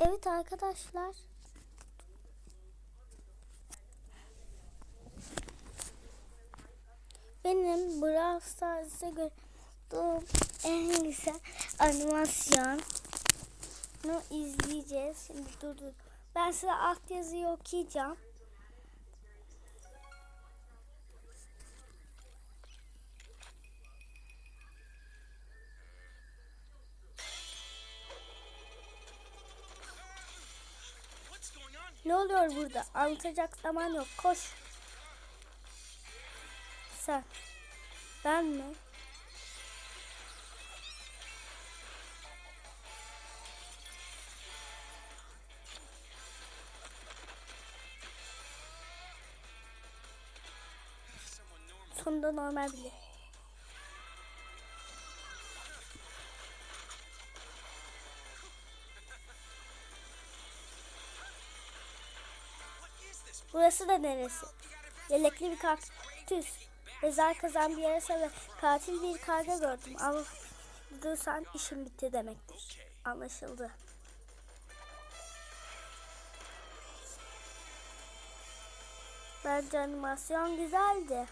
Evet arkadaşlar. Benim Brawl Stars'a gördüğüm en güzel animasyonu izleyeceğiz. Şimdi dur dur. Ben size altyazıyı okuyacağım. Ne oluyor burada? Anlatacak zaman yok. Koş. Sen. Ben mi? Sonunda normal bile. Burası da neresi? Yelekli bir kaktüs. Mezar kazan bir yarasa ve katil bir karga gördüm. Anladıysan işim bitti demektir. Anlaşıldı. Bence animasyon güzeldi.